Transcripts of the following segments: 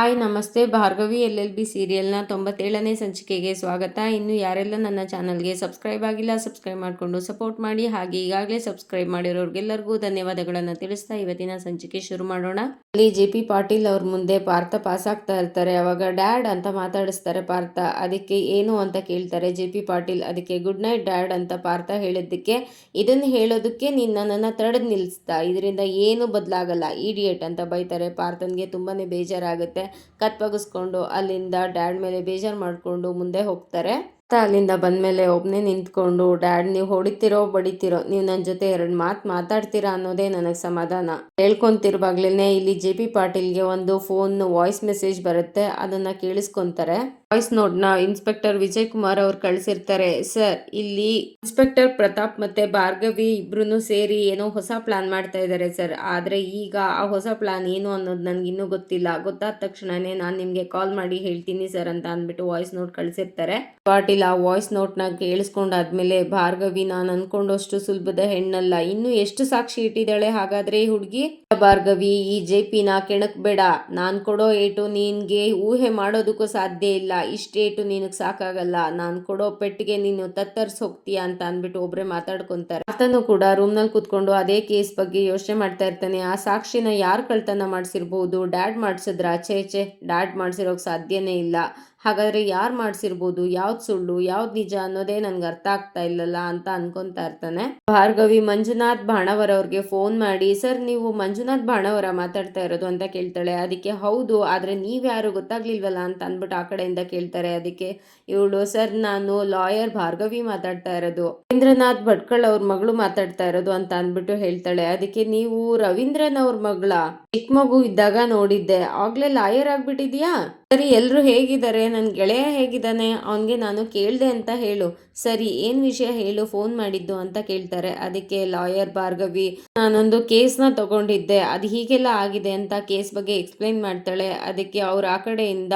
Hi ನಮಸ್ತೆ, Bhargavi L L B ಸೀರಿಯಲ್ನ ತೊಂಬತ್ತೇಳನೇ ಸಂಚಿಕೆಗೆ ಸ್ವಾಗತ. ಇನ್ನು ಯಾರೆಲ್ಲ ನನ್ನ ಚಾನಲ್ಗೆ ಸಬ್ಸ್ಕ್ರೈಬ್ ಆಗಿಲ್ಲ, ಸಬ್ಸ್ಕ್ರೈಬ್ ಮಾಡಿಕೊಂಡು ಸಪೋರ್ಟ್ ಮಾಡಿ, ಹಾಗೆ ಈಗಾಗಲೇ ಸಬ್ಸ್ಕ್ರೈಬ್ ಮಾಡಿರೋರಿಗೆಲ್ಲರಿಗೂ ಧನ್ಯವಾದಗಳನ್ನು ತಿಳಿಸ್ತಾ ಇವತ್ತಿನ ಸಂಚಿಕೆ ಶುರು ಮಾಡೋಣ. ಅಲ್ಲಿ ಜೆ ಪಿ ಪಾಟೀಲ್ ಅವ್ರ ಮುಂದೆ ಪಾರ್ಥ ಪಾಸ್ ಆಗ್ತಾ ಇರ್ತಾರೆ. ಅವಾಗ ಡ್ಯಾಡ್ ಅಂತ ಮಾತಾಡಿಸ್ತಾರೆ ಪಾರ್ಥ. ಅದಕ್ಕೆ ಏನು ಅಂತ ಕೇಳ್ತಾರೆ. ಜೆ ಪಿ ಪಾಟೀಲ್ ಅದಕ್ಕೆ ಗುಡ್ ನೈಟ್ ಡ್ಯಾಡ್ ಅಂತ ಪಾರ್ಥ ಹೇಳಿದ್ದಕ್ಕೆ ಇದನ್ನು ಹೇಳೋದಕ್ಕೆ ನೀನು ನನ್ನನ್ನು ತಡೆದು ನಿಲ್ಲಿಸ್ತಾ ಇದರಿಂದ ಏನು ಬದಲಾಗಲ್ಲ. ಇಡಿಯೇಟ್ ಅಂತ ಬೈತಾರೆ. ಪಾರ್ಥನ್ಗೆ ತುಂಬಾ ಬೇಜಾರಾಗುತ್ತೆ. ಕತ್ಪಗಿಸ್ಕೊಂಡು ಅಲ್ಲಿಂದ ಡ್ಯಾಡ್ ಮೇಲೆ ಬೇಜಾರು ಮಾಡಿಕೊಂಡು ಮುಂದೆ ಹೋಗ್ತಾರೆ. ಅಲ್ಲಿಂದ ಬಂದಮೇಲೆ ಒಬ್ಬನೇ ನಿಂತ್ಕೊಂಡು, ಡ್ಯಾಡ್, ನೀವು ಹೊಡಿತಿರೋ, ಬಡಿತಿರೋ, ನೀವು ನನ್ನ ಜೊತೆ ಎರಡು ಮಾತು ಮಾತಾಡ್ತೀರಾ ಅನ್ನೋದೇ ನನಗೆ ಸಮಾಧಾನ. ಹೇಳ್ಕೊಂತಿರುವಾಗ್ಲೇ ಇಲ್ಲಿ ಜೆ ಪಿ ಪಾಟೀಲ್ಗೆ ಒಂದು ಫೋನ್ ವಾಯ್ಸ್ ಮೆಸೇಜ್ ಬರುತ್ತೆ, ಅದನ್ನು ಕೇಳಿಸ್ಕೊಂತಾರೆ. ವಾಯ್ಸ್ ನೋಟ್ನ ಇನ್ಸ್ಪೆಕ್ಟರ್ ವಿಜಯ್ ಕುಮಾರ್ ಅವ್ರು ಕಳಿಸಿರ್ತಾರೆ. ಸರ್, ಇಲ್ಲಿ ಇನ್ಸ್ಪೆಕ್ಟರ್ ಪ್ರತಾಪ್ ಮತ್ತೆ ಭಾರ್ಗವಿ ಇಬ್ರು ಸೇರಿ ಏನೋ ಹೊಸ ಪ್ಲಾನ್ ಮಾಡ್ತಾ ಇದ್ದಾರೆ ಸರ್. ಆದ್ರೆ ಈಗ ಆ ಹೊಸ ಪ್ಲಾನ್ ಏನು ಅನ್ನೋದು ನನ್ಗೆ ಇನ್ನೂ ಗೊತ್ತಿಲ್ಲ. ಗೊತ್ತಾದ ತಕ್ಷಣನೇ ನಾನು ನಿಮ್ಗೆ ಕಾಲ್ ಮಾಡಿ ಹೇಳ್ತೀನಿ ಸರ್ ಅಂತ ಅಂದ್ಬಿಟ್ಟು ವಾಯ್ಸ್ ನೋಟ್ ಕಳಿಸಿರ್ತಾರೆ. ಪಾಟೀಲ್ ಆ ವಾಯ್ಸ್ ನೋಟ್ನ ಕೇಳಿಸ್ಕೊಂಡಾದ್ಮೇಲೆ ಭಾರ್ಗವಿ ನಾನು ಅನ್ಕೊಂಡಷ್ಟು ಸುಲಭದ ಹೆಣ್ಣಲ್ಲ. ಇನ್ನು ಎಷ್ಟು ಸಾಕ್ಷಿ ಇಟ್ಟಿದ್ದಾಳೆ ಹಾಗಾದ್ರೆ ಈ ಹುಡುಗಿ? ಭಾರ್ಗವಿ, ಈ ಜೆ ಪಿನ ಕೆಣಕ್ ಬೇಡ. ನಾನ್ ಕೊಡೋ ಏಟು ನಿನ್ಗೆ ಊಹೆ ಮಾಡೋದಕ್ಕೂ ಸಾಧ್ಯ ಇಲ್ಲ. ಇಷ್ಟೇಟು ನಿನಗೆ ಸಾಕಾಗಲ್ಲ. ನಾನು ಕೊಡೋ ಪೆಟ್ಟಿಗೆ ನೀನು ತತ್ತರಿಸಿ ಹೋಗ್ತೀಯಾ ಅಂತ ಅಂದ್ಬಿಟ್ಟು ಒಬ್ರೆ ಮಾತಾಡ್ಕೊಂತಾರೆ. ಆತನು ಕೂಡ ರೂಮ್ನಲ್ಲಿ ಕೂತ್ಕೊಂಡು ಅದೇ ಕೇಸ್ ಬಗ್ಗೆ ಯೋಚನೆ ಮಾಡ್ತಾ ಇರ್ತಾನೆ. ಆ ಸಾಕ್ಷಿನ ಯಾರು ಕಳ್ತನ ಮಾಡಿಸಿರ್ಬೋದು? ಡ್ಯಾಡ್ ಮಾಡಿಸಿದ್ರ? ಆಚೆ ಡ್ಯಾಡ್ ಮಾಡಿಸಿರೋಕೆ ಸಾಧ್ಯನೇ ಇಲ್ಲ. ಹಾಗಾದ್ರೆ ಯಾರು ಮಾಡಿಸಿರ್ಬೋದು? ಯಾವ್ದು ಸುಳ್ಳು? ಯಾವ್ದು ನಿಜ ಅನ್ನೋದೇ ನನಗೆ ಅರ್ಥ ಆಗ್ತಾ ಇಲ್ಲಲ್ಲ ಅಂತ ಅನ್ಕೊತಾ ಇರ್ತಾನೆ. ಭಾರ್ಗವಿ, ಮಂಜುನಾಥ್ ಬಾಣವರ್ ಅವ್ರಿಗೆ ಫೋನ್ ಮಾಡಿ, ಸರ್, ನೀವು ಮಂಜುನಾಥ್ ಬಾಣವರ ಮಾತಾಡ್ತಾ ಇರೋದು ಅಂತ ಕೇಳ್ತಾಳೆ. ಅದಕ್ಕೆ ಹೌದು, ಆದ್ರೆ ನೀವ್ಯಾರು ಗೊತ್ತಾಗ್ಲಿಲ್ವಲ್ಲ ಅಂತ ಅಂದ್ಬಿಟ್ಟು ಆ ಕಡೆಯಿಂದ ಕೇಳ್ತಾರೆ. ಅದಕ್ಕೆ ಇವಳು, ಸರ್, ನಾನು ಲಾಯರ್ ಭಾರ್ಗವಿ ಮಾತಾಡ್ತಾ ಇರೋದು. ರವೀಂದ್ರನಾಥ್ ಭಟ್ಕಳ್ ಅವ್ರ ಮಗಳು ಮಾತಾಡ್ತಾ ಇರೋದು ಅಂತ ಅಂದ್ಬಿಟ್ಟು ಹೇಳ್ತಾಳೆ. ಅದಕ್ಕೆ ನೀವು ರವೀಂದ್ರನ್ ಅವ್ರ ಮಗಳ? ಚಿಕ್ಕ ಮಗು ಇದ್ದಾಗ ನೋಡಿದ್ದೆ. ಆಗ್ಲೇ ಲಾಯರ್ ಆಗ್ಬಿಟ್ಟಿದ್ಯಾ? ಸರಿ ಎಲ್ಲರೂ ಹೇಗಿದ್ದಾರೆ? ನನ್ನ ಗೆಳೆಯ ಹೇಗಿದ್ದಾನೆ? ಅವನಿಗೆ ನಾನು ಕೇಳಿದೆ ಅಂತ ಹೇಳು. ಸರಿ, ಏನು ವಿಷಯ ಹೇಳು? ಫೋನ್ ಮಾಡಿದ್ದು ಅಂತ ಕೇಳ್ತಾರೆ. ಅದಕ್ಕೆ ಲಾಯರ್ ಭಾರ್ಗವಿ, ನಾನೊಂದು ಕೇಸ್ನ ತಗೊಂಡಿದ್ದೆ. ಅದು ಹೀಗೆಲ್ಲ ಆಗಿದೆ ಅಂತ ಕೇಸ್ ಬಗ್ಗೆ ಎಕ್ಸ್ಪ್ಲೈನ್ ಮಾಡ್ತಾಳೆ. ಅದಕ್ಕೆ ಅವ್ರು ಆ ಕಡೆಯಿಂದ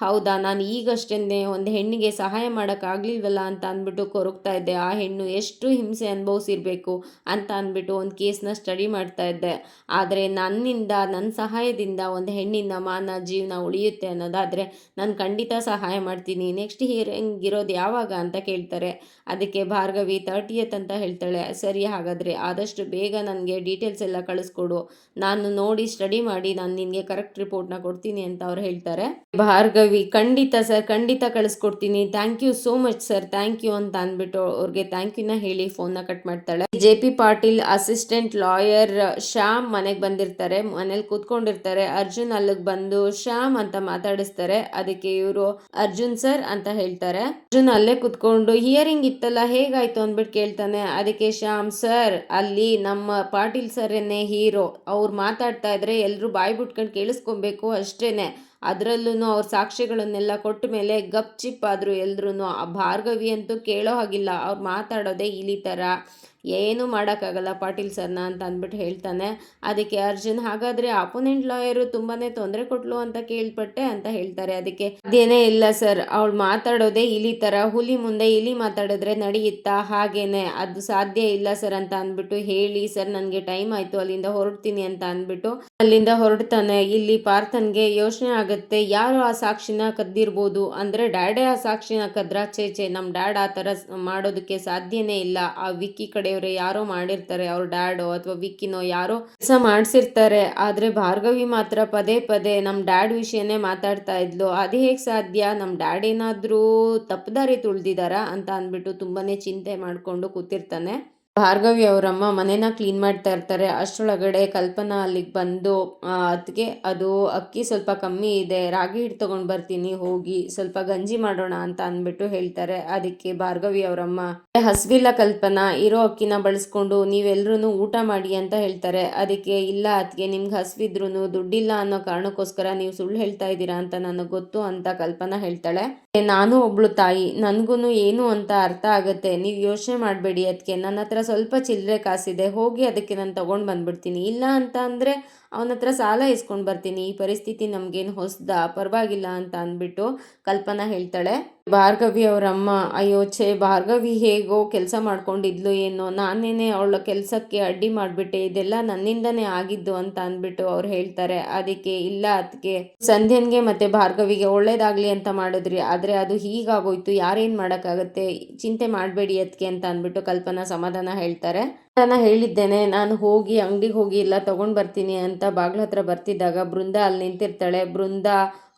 ಹೌದಾ? ನಾನು ಈಗಷ್ಟೇ ಒಂದು ಹೆಣ್ಣಿಗೆ ಸಹಾಯ ಮಾಡೋಕ್ಕಾಗಲಿಲ್ವಲ್ಲ ಅಂತ ಅಂದ್ಬಿಟ್ಟು ಕೊರಗ್ತಾ ಇದ್ದೆ. ಆ ಹೆಣ್ಣು ಎಷ್ಟು ಹಿಂಸೆ ಅನುಭವಿಸಿರಬೇಕು ಅಂತ ಅಂದ್ಬಿಟ್ಟು ಒಂದು ಕೇಸ್ನ ಸ್ಟಡಿ ಮಾಡ್ತಾ ಇದ್ದೆ. ಆದರೆ ನನ್ನಿಂದ ನನ್ನ ಸಹಾಯದಿಂದ ಒಂದು ಹೆಣ್ಣಿನ ಮಾನ, ಜೀವನ ಉಳಿಯುತ್ತೆ ಅನ್ನೋದಾದರೆ ನಾನು ಖಂಡಿತ ಸಹಾಯ ಮಾಡ್ತೀನಿ. ನೆಕ್ಸ್ಟ್ ಹಿಯರಿಂಗ್ ಇರೋದು ಯಾವಾಗ ಅಂತ ಕೇಳ್ತಾರೆ. ಅದಕ್ಕೆ ಭಾರ್ಗವಿ ತರ್ಟಿಯತ್ ಅಂತ ಹೇಳ್ತಾಳೆ. ಸರಿ, ಹಾಗಾದರೆ ಆದಷ್ಟು ಬೇಗ ನನಗೆ ಡೀಟೇಲ್ಸ್ ಎಲ್ಲ ಕಳಿಸ್ಕೊಡು. ನಾನು ನೋಡಿ ಸ್ಟಡಿ ಮಾಡಿ ನಾನು ನಿನಗೆ ಕರೆಕ್ಟ್ ರಿಪೋರ್ಟ್ನ ಕೊಡ್ತೀನಿ ಅಂತ ಅವ್ರು ಹೇಳ್ತಾರೆ. ಭಾರ್ಗವಿ ರವಿ ಖಂಡಿತ ಸರ್, ಖಂಡಿತ ಕಳಿಸ್ಕೊಡ್ತೀನಿ. Thank you so much sir thank you ಅಂತ ಅಂದ್ಬಿಟ್ಟು ಅವ್ರಿಗೆ ಥ್ಯಾಂಕ್ ಯುನ ಹೇಳಿ ಫೋನ್ನ ಕಟ್ ಮಾಡ್ತಾಳೆ. J P Patil assistant lawyer Shyam ಮನೆಗೆ ಬಂದಿರ್ತಾರೆ. ಮನೇಲಿ ಕೂತ್ಕೊಂಡಿರ್ತಾರೆ. ಅರ್ಜುನ್ ಅಲ್ಲಿಗೆ ಬಂದು ಶ್ಯಾಮ್ ಅಂತ ಮಾತಾಡಿಸ್ತಾರೆ. ಅದಕ್ಕೆ ಇವರು ಅರ್ಜುನ್ ಸರ್ ಅಂತ ಹೇಳ್ತಾರೆ. ಅರ್ಜುನ್ ಅಲ್ಲೇ ಕೂತ್ಕೊಂಡು ಹಿಯರಿಂಗ್ ಇತ್ತಲ್ಲ, ಹೇಗಾಯ್ತು ಅಂದ್ಬಿಟ್ಟು ಕೇಳ್ತಾನೆ. ಅದಕ್ಕೆ ಶ್ಯಾಮ್ ಸರ್ ಅಲ್ಲಿ ನಮ್ಮ ಪಾಟೀಲ್ ಸರ್ ಹೀರೋ ಅವ್ರು ಮಾತಾಡ್ತಾ ಇದ್ರೆ ಎಲ್ಲರೂ ಬಾಯಿ ಬಿಟ್ಕೊಂಡು ಕೇಳಿಸ್ಕೊಬೇಕು ಅಷ್ಟೇನೆ. ಅದರಲ್ಲೂ ಅವ್ರ ಸಾಕ್ಷಿಗಳನ್ನೆಲ್ಲ ಕೊಟ್ಟ ಮೇಲೆ ಗಪ್ ಚಿಪ್ ಆದರು ಎಲ್ರೂ ಆ ಭಾರ್ಗವಿ ಅಂತೂ ಕೇಳೋ ಹಾಗಿಲ್ಲ. ಅವ್ರು ಮಾತಾಡೋದೇ ಇಲಿ ಥರ ಏನು ಮಾಡೋಕ್ಕಾಗಲ್ಲ ಪಾಟೀಲ್ ಸರ್ನ ಅಂತ ಅಂದ್ಬಿಟ್ಟು ಹೇಳ್ತಾನೆ. ಅದಕ್ಕೆ ಅರ್ಜುನ್, ಹಾಗಾದರೆ ಅಪೋನೆಂಟ್ ಲಾಯರು ತುಂಬಾ ತೊಂದರೆ ಕೊಟ್ಲು ಅಂತ ಕೇಳ್ಪಟ್ಟೆ ಅಂತ ಹೇಳ್ತಾರೆ. ಅದಕ್ಕೆ ಅದೇನೇ ಇಲ್ಲ ಸರ್, ಅವಳು ಮಾತಾಡೋದೇ ಇಲಿ ಥರ ಹುಲಿ ಮುಂದೆ ಇಲಿ ಮಾತಾಡಿದ್ರೆ ನಡೆಯುತ್ತಾ ಹಾಗೇನೆ. ಅದು ಸಾಧ್ಯ ಇಲ್ಲ ಸರ್ ಅಂತ ಅಂದ್ಬಿಟ್ಟು ಹೇಳಿ, ಸರ್, ನನಗೆ ಟೈಮ್ ಆಯಿತು, ಅಲ್ಲಿಂದ ಹೊರಡ್ತೀನಿ ಅಂತ ಅಂದ್ಬಿಟ್ಟು ಅಲ್ಲಿಂದ ಹೊರಡ್ತಾನೆ. ಇಲ್ಲಿ ಪಾರ್ಥನ್ಗೆ ಯೋಚನೆ ಆಗುತ್ತೆ, ಯಾರು ಆ ಸಾಕ್ಷಿನ ಕದ್ದಿರ್ಬೋದು? ಅಂದರೆ, ಡ್ಯಾಡೇ ಆ ಸಾಕ್ಷಿನ ಕದ್ರ? ಚೇಚೆ ನಮ್ಮ ಡ್ಯಾಡ್ ಆ ಥರ ಮಾಡೋದಕ್ಕೆ ಸಾಧ್ಯನೇ ಇಲ್ಲ. ಆ ವಿಕ್ಕಿ ಕಡೆ ಇವ್ರೆ ಯಾರೋ ಮಾಡಿರ್ತಾರೆ, ಅವ್ರ ಡ್ಯಾಡೋ ಅಥವಾ ವಿಕ್ಕಿನೋ ಯಾರೋ ಕೆಲಸ ಮಾಡಿಸಿರ್ತಾರೆ. ಆದ್ರೆ ಭಾರ್ಗವಿ ಮಾತ್ರ ಪದೇ ಪದೇ ನಮ್ಮ ಡ್ಯಾಡ್ ವಿಷಯನೇ ಮಾತಾಡ್ತಾ ಇದ್ಲು. ಅದು ಹೇಗೆ ಸಾಧ್ಯ? ನಮ್ಮ ಡ್ಯಾಡ್ ಏನಾದರೂ ತಪ್ಪದಾರಿ ತುಳ್ದಿದಾರಾ ಅಂತ ಅಂದ್ಬಿಟ್ಟು ತುಂಬಾನೇ ಚಿಂತೆ ಮಾಡಿಕೊಂಡು ಕೂತಿರ್ತಾನೆ. ಭಾರ್ಗವಿ ಅವರಮ್ಮ ಮನೇನ ಕ್ಲೀನ್ ಮಾಡ್ತಾ ಇರ್ತಾರೆ. ಅಷ್ಟರೊಳಗಡೆ ಕಲ್ಪನಾ ಅಲ್ಲಿಗೆ ಬಂದು ಅದಕ್ಕೆ ಅದು ಅಕ್ಕಿ ಸ್ವಲ್ಪ ಕಮ್ಮಿ ಇದೆ, ರಾಗಿ ಹಿಟ್ಟು ತೊಗೊಂಡು ಬರ್ತೀನಿ, ಹೋಗಿ ಸ್ವಲ್ಪ ಗಂಜಿ ಮಾಡೋಣ ಅಂತ ಅಂದ್ಬಿಟ್ಟು ಹೇಳ್ತಾರೆ. ಅದಕ್ಕೆ ಭಾರ್ಗವಿ ಅವರಮ್ಮ ಹಸ್ವಿಲ್ಲ ಕಲ್ಪನಾ, ಇರೋ ಅಕ್ಕಿನ ಬಳಸ್ಕೊಂಡು ನೀವೆಲ್ಲರೂ ಊಟ ಮಾಡಿ ಅಂತ ಹೇಳ್ತಾರೆ. ಅದಕ್ಕೆ, ಇಲ್ಲ ಅದಕ್ಕೆ ನಿಮ್ಗೆ ಹಸ್ವಿದ್ರು ದುಡ್ಡಿಲ್ಲ ಅನ್ನೋ ಕಾರಣಕ್ಕೋಸ್ಕರ ನೀವು ಸುಳ್ಳು ಹೇಳ್ತಾ ಇದ್ದೀರಾ ಅಂತ ನನಗೆ ಗೊತ್ತು ಅಂತ ಕಲ್ಪನಾ ಹೇಳ್ತಾಳೆ. ನಾನು ಒಬ್ಳು ತಾಯಿ ನನಗೂ ಏನು ಅಂತ ಅರ್ಥ ಆಗುತ್ತೆ. ನೀವು ಯೋಚನೆ ಮಾಡಬೇಡಿ ಅದಕ್ಕೆ ನನ್ನ ಹತ್ರ ಸ್ವಲ್ಪ ಚಿಲ್ಲರೆ ಕಾಸಿದೆ ಹೋಗಿ ಅದಕ್ಕೆ ನಾನು ತೊಗೊಂಡು ಬಂದ್ಬಿಡ್ತೀನಿ. ಇಲ್ಲ ಅಂತ ಅಂದರೆ ಅವನ ಹತ್ರ ಸಾಲ ಇಸ್ಕೊಂಡು ಬರ್ತೀನಿ. ಈ ಪರಿಸ್ಥಿತಿ ನಮಗೇನು ಹೊಸ್ದ? ಪರವಾಗಿಲ್ಲ ಅಂತ ಅಂದ್ಬಿಟ್ಟು ಕಲ್ಪನಾ ಹೇಳ್ತಾಳೆ. ಭಾರ್ಗವಿ ಅವರಮ್ಮ, ಅಯ್ಯೋ ಛೇ, ಭಾರ್ಗವಿ ಹೇಗೋ ಕೆಲಸ ಮಾಡ್ಕೊಂಡಿದ್ಲು ಏನೋ? ನಾನೇನೆ ಅವಳ ಕೆಲಸಕ್ಕೆ ಅಡ್ಡಿ ಮಾಡಿಬಿಟ್ಟೆ. ಇದೆಲ್ಲ ನನ್ನಿಂದನೇ ಆಗಿದ್ದು ಅಂತ ಅಂದ್ಬಿಟ್ಟು ಅವ್ರು ಹೇಳ್ತಾರೆ. ಅದಕ್ಕೆ ಇಲ್ಲ ಅದಕ್ಕೆ ಸಂಧ್ಯನ್ಗೆ ಮತ್ತೆ ಭಾರ್ಗವಿಗೆ ಒಳ್ಳೇದಾಗ್ಲಿ ಅಂತ ಮಾಡಿದ್ರಿ. ಆದ್ರೆ ಅದು ಹೀಗಾಗೋಯ್ತು. ಯಾರೇನು ಮಾಡೋಕ್ಕಾಗತ್ತೆ? ಚಿಂತೆ ಮಾಡಬೇಡಿ ಅದಕ್ಕೆ ಅಂತ ಅಂದ್ಬಿಟ್ಟು ಕಲ್ಪನಾ ಸಮಾಧಾನ ಹೇಳ್ತಾರೆ. ನಾನು ಹೇಳಿದ್ದೇನೆ, ನಾನು ಹೋಗಿ ಅಂಗಡಿಗೆ ಹೋಗಿ ಎಲ್ಲ ತೊಗೊಂಡು ಬರ್ತೀನಿ ಅಂತ ಬಾಗ್ಲ ಹತ್ರ ಬರ್ತಿದ್ದಾಗ ಬೃಂದ ಅಲ್ಲಿ ನಿಂತಿರ್ತಾಳೆ. ಬೃಂದ,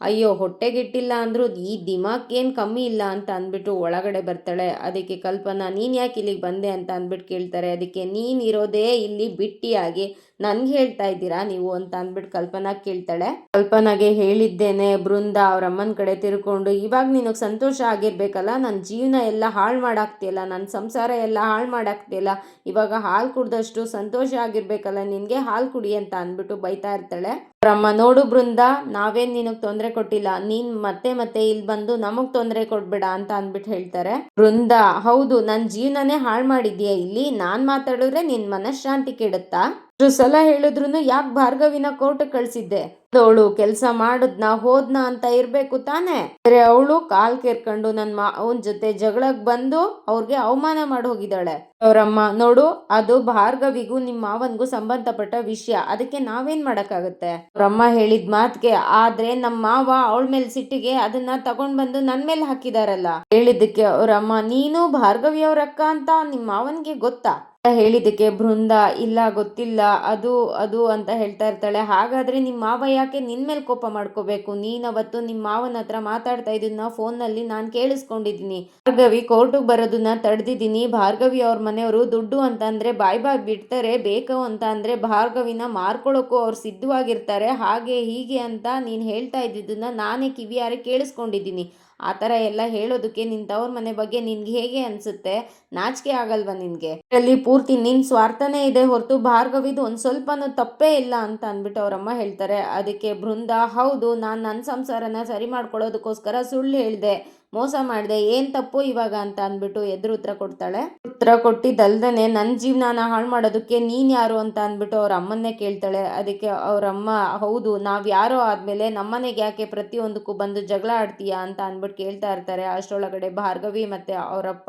ಅಯ್ಯೋ, ಹೊಟ್ಟೆಗಿಟ್ಟಿಲ್ಲ ಅಂದರೂ ಈ ದಿಮಾಕ್ ಏನು ಕಮ್ಮಿ ಇಲ್ಲ ಅಂತ ಅಂದ್ಬಿಟ್ಟು ಒಳಗಡೆ ಬರ್ತಾಳೆ. ಅದಕ್ಕೆ ಕಲ್ಪನಾ, ನೀನು ಯಾಕೆ ಇಲ್ಲಿಗೆ ಬಂದೆ? ಅಂತ ಅಂದ್ಬಿಟ್ಟು ಕೇಳ್ತಾರೆ. ಅದಕ್ಕೆ, ನೀನು ಇರೋದೇ ಇಲ್ಲಿ ಬಿಟ್ಟಿಯಾಗಿ ನನ್ಗೆ ಹೇಳ್ತಾ ಇದ್ದೀರಾ ನೀವು ಅಂತ ಅಂದ್ಬಿಟ್ಟು ಕಲ್ಪನಾ ಕೇಳ್ತಾಳೆ. ಕಲ್ಪನಾಗೆ ಹೇಳಿದ್ದೇನೆ, ಬೃಂದ ಅವ್ರ ಅಮ್ಮನ ಕಡೆ ತಿರ್ಕೊಂಡು, ಇವಾಗ ನಿನಗೆ ಸಂತೋಷ ಆಗಿರ್ಬೇಕಲ್ಲ ನನ್ನ ಜೀವನ ಎಲ್ಲ ಹಾಳು ಮಾಡಾಕ್ತಿಯಲ್ಲ ನನ್ನ ಸಂಸಾರ ಎಲ್ಲ ಹಾಳು ಮಾಡಾಕ್ತಿಯಲ್ಲ, ಇವಾಗ ಹಾಲು ಕುಡ್ದಷ್ಟು ಸಂತೋಷ ಆಗಿರ್ಬೇಕಲ್ಲ, ನಿನಗೆ ಹಾಲು ಕುಡಿ ಅಂತ ಅಂದ್ಬಿಟ್ಟು ಬೈತಾ ಇರ್ತಾಳೆ. ಅವ್ರಮ್ಮ ನೋಡು ಬೃಂದ, ನಾವೇನ್ ನಿನಗ್ ತೊಂದರೆ ಕೊಟ್ಟಿಲ್ಲ, ನೀನ್ ಮತ್ತೆ ಮತ್ತೆ ಇಲ್ಲಿ ಬಂದು ನಮಗ್ ತೊಂದರೆ ಕೊಡ್ಬೇಡ ಅಂತ ಅಂದ್ಬಿಟ್ಟು ಹೇಳ್ತಾರೆ. ಬೃಂದ, ಹೌದು, ನನ್ ಜೀವನನೇ ಹಾಳು ಮಾಡಿದ್ಯಾ ಇಲ್ಲಿ? ನಾನ್ ಮಾತಾಡಿದ್ರೆ ನಿನ್ ಮನಃಶಾಂತಿ ಕೆಡುತ್ತಾ? ಸಲ ಹೇಳಿದ್ರು ಯಾಕೆ ಭಾರ್ಗವಿನ ಕೋರ್ಟ್ ಕಳ್ಸಿದ್ದೆ? ಅವಳು ಕೆಲಸ ಮಾಡದ್ನ, ಹೋದ್ನ ಅಂತ ಇರ್ಬೇಕು ತಾನೆ? ಆದ್ರೆ ಅವಳು ಕಾಲ್ ಕೇರ್ಕೊಂಡು ನನ್ ಮಾವನ್ ಜೊತೆ ಜಗಳಕ್ ಬಂದು ಅವ್ರಿಗೆ ಅವಮಾನ ಮಾಡಿ ಹೋಗಿದ್ದಾಳೆ. ಅವ್ರಮ್ಮ, ನೋಡು, ಅದು ಭಾರ್ಗವಿಗೂ ನಿಮ್ ಮಾವನ್ಗೂ ಸಂಬಂಧಪಟ್ಟ ವಿಷಯ. ಅದಕ್ಕೆ ನಾವೇನ್ ಮಾಡಕ್ಕಾಗತ್ತೆ? ಅವ್ರಮ್ಮ ಹೇಳಿದ ಮಾತ್ಗೆ, ಆದ್ರೆ ನಮ್ಮ ಮಾವ ಅವಳ ಮೇಲೆ ಸಿಟ್ಟಿಗೆ ಅದನ್ನ ತಗೊಂಡ್ ಬಂದು ನನ್ ಮೇಲೆ ಹಾಕಿದಾರಲ್ಲ. ಹೇಳಿದ್ದಕ್ಕೆ, ಅವರಮ್ಮ, ನೀನು ಭಾರ್ಗವಿ ಅವ್ರ ಅಂತ ನಿಮ್ ಮಾವನ್ಗೆ ಗೊತ್ತಾ? ಹೇಳಿದಕ್ಕೆ ಬೃಂದ, ಇಲ್ಲ, ಗೊತ್ತಿಲ್ಲ, ಅದು ಅದು ಅಂತ ಹೇಳ್ತಾ ಇರ್ತಾಳೆ. ಹಾಗಾದ್ರೆ ನಿಮ್ಮ ಮಾವ ಯಾಕೆ ನಿನ್ನ ಮೇಲೆ ಕೋಪ ಮಾಡ್ಕೋಬೇಕು? ನೀನ್ ಅವತ್ತು ನಿಮ್ಮ ಮಾವನ ಹತ್ರ ಮಾತಾಡ್ತಾ ಇದನ್ನ ಫೋನ್ನಲ್ಲಿ ನಾನು ಕೇಳಿಸ್ಕೊಂಡಿದ್ದೀನಿ. ಭಾರ್ಗವಿ ಕೋರ್ಟಿಗೆ ಬರೋದನ್ನ ತಡೆದಿದ್ದೀನಿ. ಭಾರ್ಗವಿ ಅವ್ರ ಮನೆಯವರು ದುಡ್ಡು ಅಂತ ಅಂದ್ರೆ ಬಾಯ್ ಬಾಯ್ ಬಿಡ್ತಾರೆ, ಬೇಕು ಅಂತ ಅಂದರೆ ಭಾರ್ಗವಿನ ಮಾರ್ಕೊಳ್ಳೋಕ್ಕೂ ಅವ್ರು ಸಿದ್ಧವಾಗಿರ್ತಾರೆ. ಹಾಗೆ ಹೀಗೆ ಅಂತ ನೀನು ಹೇಳ್ತಾ ಇದ್ದಿದ್ದನ್ನ ನಾನೇ ಕಿವಿಯಾರೆ ಕೇಳಿಸ್ಕೊಂಡಿದ್ದೀನಿ. ಆ ಥರ ಎಲ್ಲ ಹೇಳೋದಕ್ಕೆ ನಿನ್ನ ತವ್ರ ಮನೆ ಬಗ್ಗೆ ನಿನ್ಗೆ ಹೇಗೆ ಅನ್ಸುತ್ತೆ? ನಾಚಿಕೆ ಆಗಲ್ವಾ ನಿನಗೆ? ಅಲ್ಲಿ ಪೂರ್ತಿ ನಿನ್ನ ಸ್ವಾರ್ಥನೇ ಇದೆ ಹೊರತು ಭಾರ್ಗವಿದು ಒಂದು ಸ್ವಲ್ಪನೂ ತಪ್ಪೇ ಇಲ್ಲ ಅಂತ ಅಂದ್ಬಿಟ್ಟು ಅವರಮ್ಮ ಹೇಳ್ತಾರೆ. ಅದಕ್ಕೆ ಬೃಂದ, ಹೌದು, ನಾನು ನನ್ನ ಸಂಸಾರನ ಸರಿ ಮಾಡ್ಕೊಳ್ಳೋದಕ್ಕೋಸ್ಕರ ಸುಳ್ಳು ಹೇಳಿದೆ. ಮೋಸ ಮಾಡಿದೆ, ಏನು ತಪ್ಪು ಇವಾಗ ಅಂತ ಅಂದ್ಬಿಟ್ಟು ಎದುರು ಉತ್ತರ ಕೊಡ್ತಾಳೆ. ಉತ್ತರ ಕೊಟ್ಟಿದ್ದಲ್ದೇ ನನ್ನ ಜೀವನನ ಹಾಳು ಮಾಡೋದಕ್ಕೆ ನೀನು ಯಾರು ಅಂತ ಅಂದ್ಬಿಟ್ಟು ಅವ್ರ ಅಮ್ಮನ್ನೇ ಕೇಳ್ತಾಳೆ. ಅದಕ್ಕೆ ಅವರಮ್ಮ ಹೌದು, ನಾವು ಯಾರೋ ಆದ್ಮೇಲೆ ನಮ್ಮನೆಗೆ ಯಾಕೆ ಪ್ರತಿಯೊಂದಕ್ಕೂ ಬಂದು ಜಗಳ ಆಡ್ತೀಯಾ ಅಂತ ಅಂದ್ಬಿಟ್ಟು ಕೇಳ್ತಾ ಇರ್ತಾರೆ. ಅಷ್ಟರೊಳಗಡೆ ಭಾರ್ಗವಿ ಮತ್ತೆ ಅವರಪ್ಪ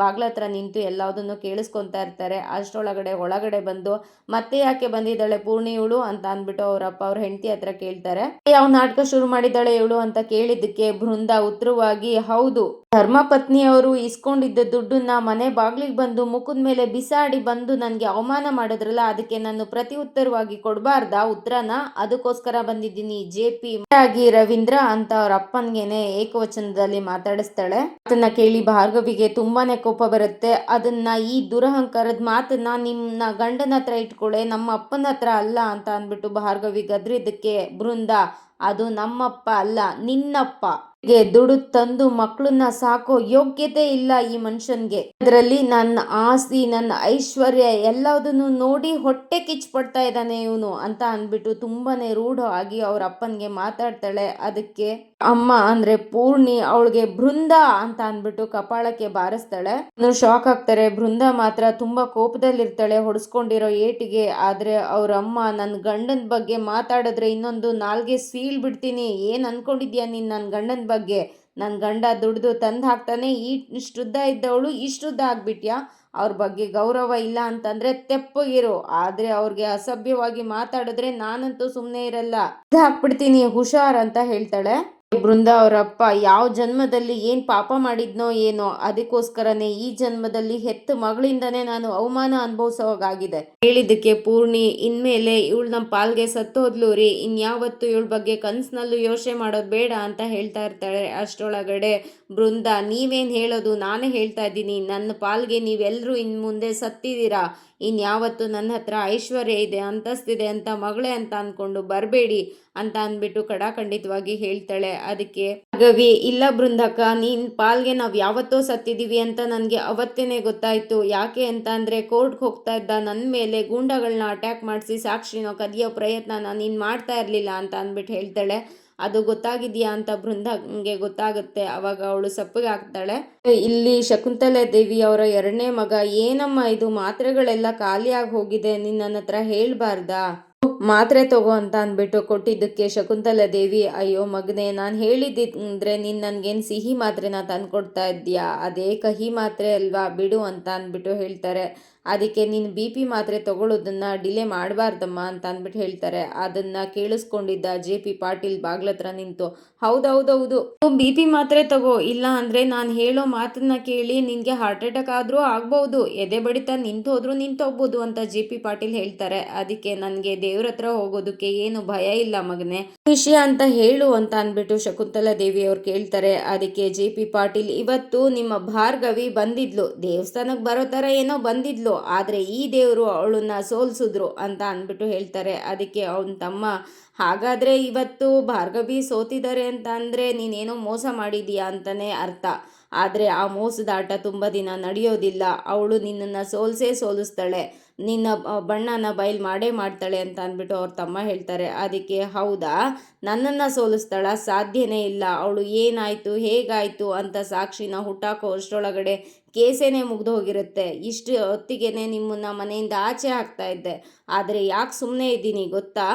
ಬಾಗ್ಲ ಹತ್ರ ನಿಂತು ಎಲ್ಲದನ್ನು ಕೇಳಿಸ್ಕೊತಾ ಇರ್ತಾರೆ. ಅಷ್ಟರೊಳಗಡೆ ಒಳಗಡೆ ಬಂದು, ಮತ್ತೆ ಯಾಕೆ ಬಂದಿದ್ದಾಳೆ ಪೂರ್ಣಿ ಇವಳು? ಅಂತ ಅಂದ್ಬಿಟ್ಟು ಅವರಪ್ಪ ಅವ್ರ ಹೆಂಡತಿ ಹತ್ರ ಕೇಳ್ತಾರೆ. ಯಾವ ನಾಟಕ ಶುರು ಮಾಡಿದ್ದಾಳೆ ಇವಳು ಅಂತ ಕೇಳಿದ್ದಕ್ಕೆ ಬೃಂದ ಉತ್ತರವಾಗಿ ಹೌದು. ಧರ್ಮಪತ್ನಿಯವರು ಇಸ್ಕೊಂಡಿದ್ದ ದುಡ್ಡನ್ನ ಮನೆ ಬಾಗ್ಲಿಗೆ ಬಂದು ಮುಖದ ಮೇಲೆ ಬಿಸಾಡಿ ಬಂದು ನನಗೆ ಅವಮಾನ ಮಾಡಿದ್ರಲ್ಲ, ಅದಕ್ಕೆ ನಾನು ಪ್ರತಿ ಉತ್ತರವಾಗಿ ಕೊಡಬಾರ್ದ ಉತ್ತರನ? ಅದಕ್ಕೋಸ್ಕರ ಬಂದಿದ್ದೀನಿ ಜೆ ಪಿ. ಆಗಿ ರವೀಂದ್ರ ಅಂತ ಅವ್ರ ಅಪ್ಪನ್ಗೆನೆ ಏಕವಚನದಲ್ಲಿ ಮಾತಾಡಿಸ್ತಾಳೆ. ಅದನ್ನ ಕೇಳಿ ಭಾರ್ಗವಿಗೆ ತುಂಬಾನೇ ಕೋಪ ಬರುತ್ತೆ. ಅದನ್ನ ಈ ದುರಹಂಕಾರದ ಮಾತನ್ನ ನಿಮ್ನ ಗಂಡನ ಹತ್ರ ಇಟ್ಕೊಳ್ಳೆ, ನಮ್ಮ ಅಪ್ಪನ ಹತ್ರ ಅಲ್ಲ ಅಂತ ಅಂದ್ಬಿಟ್ಟು ಭಾರ್ಗವಿ ಗದ್ರಿದ್ದಕ್ಕೆ ಬೃಂದ, ಅದು ನಮ್ಮಪ್ಪ ಅಲ್ಲ, ನಿನ್ನಪ್ಪ. ಗೆ ದುಡು ತಂದು ಮಕ್ಕಳನ್ನ ಸಾಕೋ ಯೋಗ್ಯತೆ ಇಲ್ಲ ಈ ಮನುಷ್ಯನ್ಗೆ. ಅದರಲ್ಲಿ ನನ್ನ ಆಸ್ತಿ, ನನ್ನ ಐಶ್ವರ್ಯ ಎಲ್ಲದನ್ನು ನೋಡಿ ಹೊಟ್ಟೆ ಕಿಚ್ ಪಡ್ತಾ ಇದ್ದಾನೆ ಇವನು ಅಂತ ಅಂದ್ಬಿಟ್ಟು ತುಂಬಾನೇ ರೂಢ ಆಗಿ ಅವ್ರ ಅಪ್ಪನ್ಗೆ ಮಾತಾಡ್ತಾಳೆ. ಅದಕ್ಕೆ ಅಮ್ಮ ಅಂದ್ರೆ ಪೂರ್ಣಿ ಅವಳಿಗೆ ಬೃಂದ ಅಂತ ಅಂದ್ಬಿಟ್ಟು ಕಪಾಳಕ್ಕೆ ಬಾರಿಸ್ತಾಳೆ. ಶಾಕ್ ಆಗ್ತಾರೆ. ಬೃಂದ ಮಾತ್ರ ತುಂಬಾ ಕೋಪದಲ್ಲಿರ್ತಾಳೆ, ಹೊಡ್ಸ್ಕೊಂಡಿರೋ ಏಟಿಗೆ. ಆದ್ರೆ ಅವ್ರ ಅಮ್ಮ ನನ್ನ ಗಂಡನ ಬಗ್ಗೆ ಮಾತಾಡಿದ್ರೆ ಇನ್ನೊಂದು ನಾಲ್ಗೆ ಸೀಳ್ ಬಿಡ್ತೀನಿ ಏನ್ ಅನ್ಕೊಂಡಿದ್ಯಾ ನೀನ್ ನನ್ನ ಗಂಡನ ಬಗ್ಗೆ. ನನ್ನ ಗಂಡ ದುಡ್ದು ತಂದು ಹಾಕ್ತಾನೆ ಈ ಶುದ್ಧ ಇದ್ದವಳು ಇಷ್ಟುದ್ದ ಆಗ್ಬಿಟ್ಯಾ? ಅವ್ರ ಬಗ್ಗೆ ಗೌರವ ಇಲ್ಲ ಅಂತಂದ್ರೆ ತೆಪ್ಪಗಿರು ಆದ್ರೆ ಅವ್ರಿಗೆ ಅಸಭ್ಯವಾಗಿ ಮಾತಾಡಿದ್ರೆ ನಾನಂತೂ ಸುಮ್ಮನೆ ಇರಲ್ಲ. ಹಾಕ್ಬಿಡ್ತೀನಿ, ಹುಷಾರ್ ಅಂತ ಹೇಳ್ತಾಳೆ. ಬೃಂದ ಅವರಪ್ಪ, ಯಾವ ಜನ್ಮದಲ್ಲಿ ಏನು ಪಾಪ ಮಾಡಿದ್ನೋ ಏನೋ, ಅದಕ್ಕೋಸ್ಕರನೇ ಈ ಜನ್ಮದಲ್ಲಿ ಹೆತ್ತ ಮಗಳಿಂದನೇ ನಾನು ಅವಮಾನ ಅನುಭವಿಸೋಗಾಗಿದೆ ಹೇಳಿದ್ದಕ್ಕೆ ಪೂರ್ಣಿ, ಇನ್ಮೇಲೆ ಇವಳು ನಮ್ಮ ಪಾಲ್ಗೆ ಸತ್ತೋದ್ಲು ರೀ, ಇನ್ಯಾವತ್ತು ಇವಳ ಬಗ್ಗೆ ಕನ್ಸಿನಲ್ಲೂ ಯೋಚನೆ ಮಾಡೋದು ಬೇಡ ಅಂತ ಹೇಳ್ತಾ ಇರ್ತಾಳೆ. ಅಷ್ಟರೊಳಗಡೆ ಬೃಂದ ನೀವೇನು ಹೇಳೋದು, ನಾನೇ ಹೇಳ್ತಾ ಇದ್ದೀನಿ. ನನ್ನ ಪಾಲ್ಗೆ ನೀವೆಲ್ಲರೂ ಇನ್ ಮುಂದೆ ಸತ್ತಿದ್ದೀರಾ? ಇನ್ಯಾವತ್ತು ನನ್ನ ಹತ್ರ ಐಶ್ವರ್ಯ ಇದೆ, ಅಂತಸ್ತಿದೆ ಅಂತ ಮಗಳೇ ಅಂತ ಅಂದ್ಕೊಂಡು ಬರಬೇಡಿ ಅಂತ ಅಂದ್ಬಿಟ್ಟು ಕಡಾಖಂಡಿತವಾಗಿ ಹೇಳ್ತಾಳೆ. ಅದಕ್ಕೆ ಗವಿ ಇಲ್ಲ ಬೃಂದಕ ನೀನ್ ಪಾಲ್ಗೆ ನಾವು ಯಾವತ್ತೋ ಸತ್ತಿದೀವಿ ಅಂತ ನನಗೆ ಅವತ್ತೇನೆ ಗೊತ್ತಾಯ್ತು. ಯಾಕೆ ಅಂತ ಅಂದ್ರೆ ಕೋರ್ಟ್ಗೆ ಹೋಗ್ತಾ ಇದ್ದ ನನ್ನ ಮೇಲೆ ಗೂಂಡಗಳನ್ನ ಅಟ್ಯಾಕ್ ಮಾಡಿಸಿ ಸಾಕ್ಷಿನೋ ಕದಿಯೋ ಪ್ರಯತ್ನ ನೀನು ಮಾಡ್ತಾ ಇರಲಿಲ್ಲ ಅಂತ ಅಂದ್ಬಿಟ್ಟು ಹೇಳ್ತಾಳೆ. ಅದು ಗೊತ್ತಾಗಿದ್ಯಾ ಅಂತ ಬೃಂದಂಗೆ ಗೊತ್ತಾಗುತ್ತೆ. ಅವಾಗ ಅವಳು ಸಪ್ಪಗೆ ಆಗ್ತಾಳೆ ಇಲ್ಲಿ ಶಕುಂತಲೆ ದೇವಿ ಅವರ ಎರಡನೇ ಮಗ, ಏನಮ್ಮ ಇದು? ಮಾತ್ರೆಗಳೆಲ್ಲ ಖಾಲಿಯಾಗಿ ಹೋಗಿದೆ ನಿನ್ನ ಹತ್ರ ಹೇಳ್ಬಾರ್ದಾ? ಮಾತ್ರೆ ತಗೋ ಅಂತ ಅಂದ್ಬಿಟ್ಟು ಕೊಟ್ಟಿದ್ದಕ್ಕೆ ಶಕುಂತಲಾ ದೇವಿ, ಅಯ್ಯೋ ಮಗನೇ, ನಾನು ಹೇಳಿದ್ದಿದ್ರೆ ನೀನು ನನಗೇನು ಸಿಹಿ ಮಾತ್ರೆನ ತಂದ್ಕೊಡ್ತಾ ಇದ್ದೀಯಾ? ಅದೇ ಕಹಿ ಮಾತ್ರೆ ಅಲ್ವಾ? ಬಿಡು ಅಂತ ಅಂದ್ಬಿಟ್ಟು ಹೇಳ್ತಾರೆ. ಅದಕ್ಕೆ ನೀನು ಬಿ ಪಿ ಮಾತ್ರೆ ತಗೊಳ್ಳೋದನ್ನ ಡಿಲೇ ಮಾಡಬಾರ್ದಮ್ಮ ಅಂತ ಅಂದ್ಬಿಟ್ಟು ಹೇಳ್ತಾರೆ. ಅದನ್ನು ಕೇಳಿಸ್ಕೊಂಡಿದ್ದ ಜೆ ಪಿ ಪಾಟೀಲ್ ಬಾಗ್ಲತ್ರ ನಿಂತು, ಹೌದೌದೌದು ಬಿ ಪಿ ಮಾತ್ರೆ ತಗೋ, ಇಲ್ಲ ಅಂದರೆ ನಾನು ಹೇಳೋ ಮಾತನ್ನ ಕೇಳಿ ನಿನಗೆ ಹಾರ್ಟ್ ಅಟ್ಯಾಕ್ ಆದರೂ ಆಗ್ಬೋದು, ಎದೆ ಬಡಿತ ನಿಂತು ಹೋದರೂ ನಿಂತು ಹೋಗ್ಬೋದು ಅಂತ ಜೆ ಪಿ ಪಾಟೀಲ್ ಹೇಳ್ತಾರೆ. ಅದಕ್ಕೆ ನನಗೆ ದೇವ್ರ ಹತ್ರ ಹೋಗೋದಕ್ಕೆ ಏನು ಭಯ ಇಲ್ಲ ಮಗನೇ. ವಿಷಯ ಅಂತ ಹೇಳು ಅಂತ ಅಂದ್ಬಿಟ್ಟು ಶಕುಂತಲಾ ದೇವಿ ಅವ್ರು ಕೇಳ್ತಾರೆ. ಅದಕ್ಕೆ ಜೆ ಪಿ ಪಾಟೀಲ್, ಇವತ್ತು ನಿಮ್ಮ ಭಾರ್ಗವಿ ಬಂದಿದ್ಲು ದೇವಸ್ಥಾನಕ್ಕೆ ಬರೋ ಥರ ಏನೋ ಬಂದಿದ್ಲು ಆದರೆ ಈ ದೇವರು ಅವಳನ್ನ ಸೋಲ್ಸಿದ್ರು ಅಂತ ಅಂದ್ಬಿಟ್ಟು ಹೇಳ್ತಾರೆ. ಅದಕ್ಕೆ ಅವನ ತಮ್ಮ, ಹಾಗಾದರೆ ಇವತ್ತು ಭಾರ್ಗವಿ ಸೋತಿದ್ದಾರೆ ಅಂತ ಅಂದರೆ ನೀನೇನೋ ಮೋಸ ಮಾಡಿದೀಯಾ ಅಂತಲೇ ಅರ್ಥ. ಆದರೆ ಆ ಮೋಸದ ಆಟ ತುಂಬ ದಿನ ನಡೆಯೋದಿಲ್ಲ. ಅವಳು ನಿನ್ನನ್ನು ಸೋಲ್ಸೇ ಸೋಲಿಸ್ತಾಳೆ. ನಿನ್ನ ಬಣ್ಣನ ಬಯಲು ಮಾಡೇ ಮಾಡ್ತಾಳೆ ಅಂತ ಅಂದ್ಬಿಟ್ಟು ಅವ್ರ ತಮ್ಮ ಹೇಳ್ತಾರೆ. ಅದಕ್ಕೆ ಹೌದಾ? ನನ್ನನ್ನು ಸೋಲಿಸ್ತಾಳ? ಸಾಧ್ಯನೇ ಇಲ್ಲ. ಅವಳು ಏನಾಯಿತು? ಹೇಗಾಯಿತು? ಅಂತ ಸಾಕ್ಷಿನ ಹುಟ್ಟಾಕೋ ಅಷ್ಟರೊಳಗಡೆ ಕೇಸೇನೆ ಮುಗ್ದು ಹೋಗಿರುತ್ತೆ. ಇಷ್ಟು ಹೊತ್ತಿಗೆನೆ ನಿಮ್ಮನ್ನು ಮನೆಯಿಂದ ಆಚೆ ಹಾಕ್ತಾ ಇದ್ದೆ. ಆದರೆ ಯಾಕೆ ಸುಮ್ಮನೆ ಇದ್ದೀನಿ ಗೊತ್ತಾ?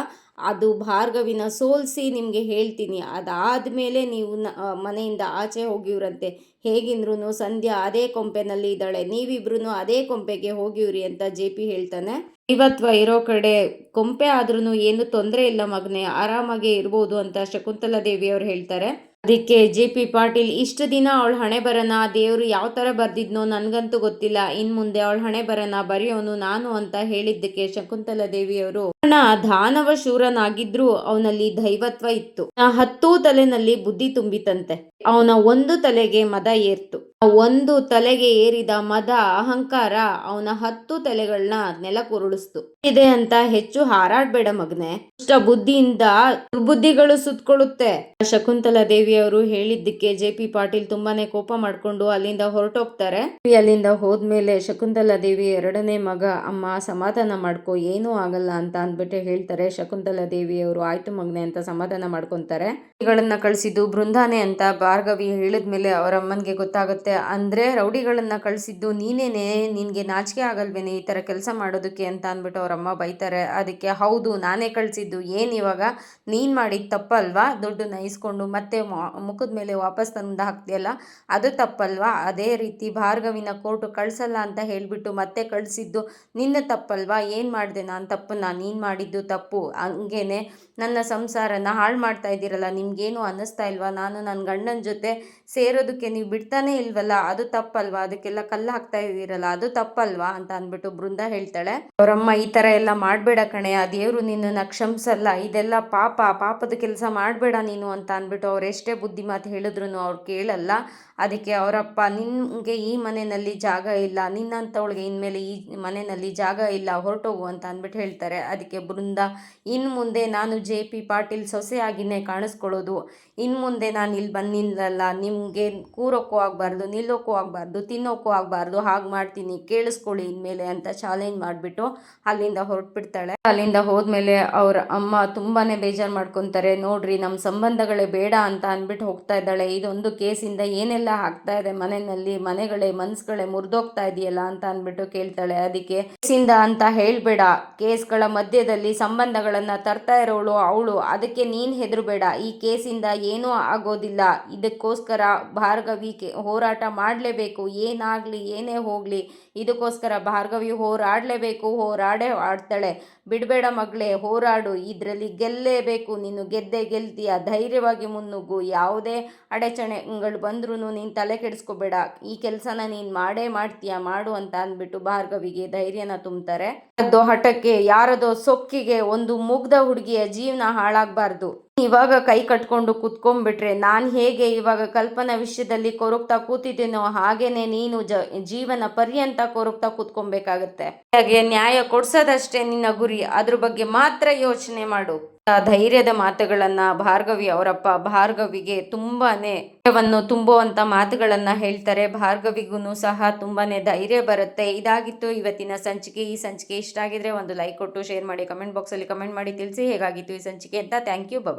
ಅದು ಭಾರ್ಗವಿನ ಸೋಲಿಸಿ ನಿಮಗೆ ಹೇಳ್ತೀನಿ. ಅದಾದಮೇಲೆ ನೀವು ಮನೆಯಿಂದ ಆಚೆ ಹೋಗಿವ್ರಂತೆ. ಹೇಗಿಂದ್ರೂ ಸಂಧ್ಯಾ ಅದೇ ಕೊಂಪೆನಲ್ಲಿ ಇದ್ದಾಳೆ. ನೀವಿಬ್ರು ಅದೇ ಕೊಂಪೆಗೆ ಹೋಗಿವ್ರಿ ಅಂತ ಜೆ ಪಿ ಹೇಳ್ತಾನೆ. ಇವತ್ವ ಇರೋ ಕಡೆ ಕೊಂಪೆ ಆದ್ರೂ ಏನು ತೊಂದರೆ ಇಲ್ಲ ಮಗನೇ. ಆರಾಮಾಗಿ ಇರ್ಬೋದು ಅಂತ ಶಕುಂತಲಾ ದೇವಿಯವರು ಹೇಳ್ತಾರೆ. ಅದಕ್ಕೆ ಜೆ ಪಿ ಪಾಟೀಲ್, ಇಷ್ಟು ದಿನ ಅವಳ ಹಣೆ ಬರನ, ದೇವರು ಯಾವ ಥರ ಬರ್ದಿದ್ನೋ ನನಗಂತೂ ಗೊತ್ತಿಲ್ಲ. ಇನ್ನು ಮುಂದೆ ಅವಳ ಹಣೆ ಬರನ, ಬರೆಯೋನು ನಾನು ಅಂತ ಹೇಳಿದ್ದಕ್ಕೆ ಶಕುಂತಲಾ ದೇವಿಯವರು ದಾನವ ಶೂರನಾಗಿದ್ರು ಅವನಲ್ಲಿ ದೈವತ್ವ ಇತ್ತು. ಹತ್ತು ತಲೆನಲ್ಲಿ ಬುದ್ಧಿ ತುಂಬಿತಂತೆ. ಅವನ ಒಂದು ತಲೆಗೆ ಮದ ಏರ್ತು. ಒಂದು ತಲೆಗೆ ಏರಿದ ಮದ ಅಹಂಕಾರ ಅವನ ಹತ್ತು ತಲೆಗಳನ್ನ ನೆಲಕುರುಳಿಸ್ತು ಇದೆ ಅಂತ ಹೆಚ್ಚು ಹಾರಾಡ್ಬೇಡ ಮಗ್ನೆ. ಇಷ್ಟ ಬುದ್ಧಿಯಿಂದ ದುರ್ಬುದ್ಧಿಗಳು ಸುತ್ಕೊಳ್ಳುತ್ತೆ. ಶಕುಂತಲಾ ದೇವಿಯವರು ಹೇಳಿದ್ದಕ್ಕೆ ಜೆ ಪಿ ಪಾಟೀಲ್ ತುಂಬಾನೇ ಕೋಪ ಮಾಡ್ಕೊಂಡು ಅಲ್ಲಿಂದ ಹೊರಟೋಗ್ತಾರೆ. ಅಲ್ಲಿಂದ ಹೋದ್ಮೇಲೆ ಶಕುಂತಲಾ ದೇವಿ ಎರಡನೇ ಮಗ, ಅಮ್ಮ, ಸಮಾಧಾನ ಮಾಡ್ಕೋ, ಏನೂ ಆಗಲ್ಲ ಅಂತ ಅಂದ್ಬಿಟ್ಟು ಹೇಳ್ತಾರೆ, ಶಕುಂತಲಾ ದೇವಿಯವರು ಆಯ್ತು ಮಗ್ನೆ ಅಂತ ಸಮಾಧಾನ ಮಾಡ್ಕೊಂತಾರೆ. ರೌಡಿಗಳನ್ನ ಕಳಿಸಿದ್ದು ಬೃಂದಾನೆ ಅಂತ ಭಾರ್ಗವಿ ಹೇಳಿದ್ಮೇಲೆ ಅವರ ಅಮ್ಮನಿಗೆ ಗೊತ್ತಾಗುತ್ತೆ. ಅಂದರೆ ರೌಡಿಗಳನ್ನ ಕಳಿಸಿದ್ದು ನೀನೇನೆ, ನಿನಗೆ ನಾಚಿಕೆ ಆಗಲ್ವೇನೆ ಈ ಥರ ಕೆಲಸ ಮಾಡೋದಕ್ಕೆ ಅಂತ ಅಂದ್ಬಿಟ್ಟು ಅವರಮ್ಮ ಬೈತಾರೆ. ಅದಕ್ಕೆ ಹೌದು, ನಾನೇ ಕಳಿಸಿದ್ದು. ಏನು ಇವಾಗ? ನೀನು ಮಾಡಿದ ತಪ್ಪಲ್ವಾ? ದುಡ್ಡನ್ನ ಇಸ್ಕೊಂಡು ಮತ್ತೆ ಮುಖದ ಮೇಲೆ ವಾಪಸ್ ತಂದು ಹಾಕ್ತಿಯಲ್ಲ? ಅದು ತಪ್ಪಲ್ವಾ? ಅದೇ ರೀತಿ ಭಾರ್ಗವಿನ ಕೋರ್ಟು ಕಳಿಸಲ್ಲ ಅಂತ ಹೇಳ್ಬಿಟ್ಟು ಮತ್ತೆ ಕಳಿಸಿದ್ದು ನಿನ್ನ ತಪ್ಪಲ್ವಾ? ಏನು ಮಾಡಿದೆ ನಾನು ತಪ್ಪನ್ನ? ನೀನು ಮಾಡಿದ್ದು ತಪ್ಪು. ಹಂಗೇನೆ ನನ್ನ ಸಂಸಾರನ ಹಾಳು ಮಾಡ್ತಾ ಇದ್ದೀರಲ್ಲ, ನಿಮ್ಗೇನು ಅನ್ನಿಸ್ತಾ ಇಲ್ವಾ? ನಾನು ನನ್ನ ಗಂಡನ ಜೊತೆ ಸೇರೋದಕ್ಕೆ ನೀವು ಬಿಡ್ತಾನೇ ಇಲ್ವಲ್ಲ? ಅದು ತಪ್ಪಲ್ವಾ? ಅದಕ್ಕೆಲ್ಲ ಕಲ್ಲು ಹಾಕ್ತಾ ಇದ್ದೀರಲ್ಲ, ಅದು ತಪ್ಪಲ್ವಾ? ಅಂತ ಅಂದ್ಬಿಟ್ಟು ಬೃಂದ ಹೇಳ್ತಾಳೆ. ಅವರಮ್ಮ, ಈ ಥರ ಎಲ್ಲ ಮಾಡಬೇಡ ಕಣೆ. ಆ ದೇವರು ನಿನ್ನನ್ನು ಕ್ಷಮಿಸಲ್ಲ. ಇದೆಲ್ಲ ಪಾಪ. ಪಾಪದ ಕೆಲಸ ಮಾಡಬೇಡ ನೀನು ಅಂತ ಅಂದ್ಬಿಟ್ಟು ಅವ್ರು ಎಷ್ಟೇ ಬುದ್ಧಿ ಮಾತು ಹೇಳಿದ್ರು ಅವ್ರು ಕೇಳಲ್ಲ. ಅದಕ್ಕೆ ಅವರಪ್ಪ ನಿನಗೆ ಈ ಮನೆಯಲ್ಲಿ ಜಾಗ ಇಲ್ಲ. ನಿನ್ನಂಥವಳಿಗೆ ಇನ್ಮೇಲೆ ಈ ಮನೆಯಲ್ಲಿ ಜಾಗ ಇಲ್ಲ. ಹೊರಟೋಗು ಅಂತ ಅಂದ್ಬಿಟ್ಟು ಹೇಳ್ತಾರೆ. ಅದಕ್ಕೆ ಬೃಂದ. ಇನ್ನು ಮುಂದೆ ನಾನು ಜೆ ಪಿ ಪಾಟೀಲ್ ಸೊಸೆಯಾಗಿನೇ ಕಾಣಿಸ್ಕೊಳ್ಳೋದು. ಇನ್ನು ಮುಂದೆ ನಾನು ಇಲ್ಲಿ ಬಂದಿಲ್ಲಲ್ಲ, ನಿಮಗೆ ಕೂರೋಕ್ಕೂ ಆಗಬಾರ್ದು, ನಿಲ್ಲೋಕ್ಕೂ ಆಗಬಾರ್ದು, ತಿನ್ನೋಕ್ಕೂ ಆಗಬಾರ್ದು, ಹಾಗೆ ಮಾಡ್ತೀನಿ, ಕೇಳಿಸ್ಕೊಳ್ಳಿ ಇನ್ಮೇಲೆ ಅಂತ ಚಾಲೆಂಜ್ ಮಾಡಿಬಿಟ್ಟು ಅಲ್ಲಿಂದ ಹೊರಟ್ಬಿಡ್ತಾಳೆ. ಅಲ್ಲಿಂದ ಹೋದ್ಮೇಲೆ ಅವ್ರ ಅಮ್ಮ ತುಂಬಾ ಬೇಜಾರು ಮಾಡ್ಕೊತಾರೆ, ನೋಡ್ರಿ ನಮ್ಮ ಸಂಬಂಧಗಳೇ ಬೇಡ ಅಂತ ಅಂದ್ಬಿಟ್ಟು ಹೋಗ್ತಾ ಇದ್ದಾಳೆ. ಇದೊಂದು ಕೇಸಿಂದ ಏನೆಲ್ಲ ಆಗ್ತಾ ಇದೆ ಮನೆಯಲ್ಲಿ, ಮನೆಗಳೇ, ಮನ್ಸುಗಳೇ ಮುರಿದೋಗ್ತಾ ಇದೆಯಲ್ಲ ಅಂತ ಅಂದ್ಬಿಟ್ಟು ಕೇಳ್ತಾಳೆ. ಅದಕ್ಕೆ ಕೇಸಿಂದ ಅಂತ ಹೇಳ್ಬೇಡ, ಕೇಸ್ಗಳ ಮಧ್ಯದಲ್ಲಿ ಸಂಬಂಧಗಳನ್ನು ತರ್ತಾ ಇರೋಳು ಅವಳು. ಅದಕ್ಕೆ ನೀನು ಹೆದರುಬೇಡ. ಈ ಕೇಸಿಂದ ಏನೂ ಆಗೋದಿಲ್ಲ. ಇದಕ್ಕೋಸ್ಕರ ಭಾರ್ಗವಿ ಹೋರಾಟ ಮಾಡಲೇಬೇಕು. ಏನಾಗಲಿ, ಏನೇ ಹೋಗ್ಲಿ, ಇದಕ್ಕೋಸ್ಕರ ಭಾರ್ಗವಿ ಹೋರಾಡಲೇಬೇಕು. ಹೋರಾಡೇ ಆಡ್ತಾಳೆ. ಬಿಡಬೇಡ ಮಗಳೇ, ಹೋರಾಡು. ಇದರಲ್ಲಿ ಗೆಲ್ಲೇಬೇಕು. ನೀನು ಗೆದ್ದೆ ಗೆಲ್ತೀಯ. ಧೈರ್ಯವಾಗಿ ಮುನ್ನುಗ್ಗು. ಯಾವುದೇ ಅಡೆಚಣೆಗಳು ಬಂದ್ರೂ ನೀನು ತಲೆ ಕೆಡಿಸ್ಕೋಬೇಡ. ಈ ಕೆಲಸನ ನೀನು ಮಾಡೇ ಮಾಡ್ತೀಯ. ಮಾಡು ಅಂತ ಅಂದ್ಬಿಟ್ಟು ಭಾರ್ಗವಿಗೆ ಧೈರ್ಯನ ತುಂಬ್ತಾರೆ. ಅದು ಹಠಕ್ಕೆ, ಯಾರದೋ ಸೊಕ್ಕಿಗೆ ಒಂದು ಮುಗ್ಧ ಹುಡುಗಿಯ ಜೀವನ ಹಾಳಾಗಬಾರ್ದು. ಇವಾಗ ಕೈ ಕಟ್ಕೊಂಡು ಕುತ್ಕೊಂಡ್ಬಿಟ್ರೆ ನಾನು ಹೇಗೆ ಇವಾಗ ಕಲ್ಪನಾ ವಿಷಯದಲ್ಲಿ ಕೊರಗ್ತಾ ಕೂತಿದ್ದೀನೋ ಹಾಗೇನೆ ನೀನು ಜೀವನ ಪರ್ಯಂತ ಕೊರಗ್ತಾ ಕೂತ್ಕೊಬೇಕಾಗತ್ತೆ. ಹಾಗೆ ನ್ಯಾಯ ಕೊಡ್ಸೋದಷ್ಟೇ ನಿನ್ನ ಗುರಿ. ಅದ್ರ ಬಗ್ಗೆ ಮಾತ್ರ ಯೋಚನೆ ಮಾಡು. ಧೈರ್ಯದ ಮಾತುಗಳನ್ನ ಭಾರ್ಗವಿ ಅವರಪ್ಪ ಭಾರ್ಗವಿಗೆ ತುಂಬಾನೇ ವನ್ನು ತುಂಬುವಂತ ಮಾತುಗಳನ್ನ ಹೇಳ್ತಾರೆ. ಭಾರ್ಗವಿಗೂ ಸಹ ತುಂಬಾನೇ ಧೈರ್ಯ ಬರುತ್ತೆ. ಇದಾಗಿತ್ತು ಇವತ್ತಿನ ಸಂಚಿಕೆ. ಈ ಸಂಚಿಕೆ ಇಷ್ಟ ಆಗಿದ್ರೆ ಒಂದು ಲೈಕ್ ಕೊಟ್ಟು ಶೇರ್ ಮಾಡಿ ಕಮೆಂಟ್ ಬಾಕ್ಸ್ ಅಲ್ಲಿ ಕಮೆಂಟ್ ಮಾಡಿ, ತಿಳಿಸಿ ಹೇಗಾಗಿತ್ತು ಈ ಸಂಚಿಕೆ ಅಂತ. Thank you bye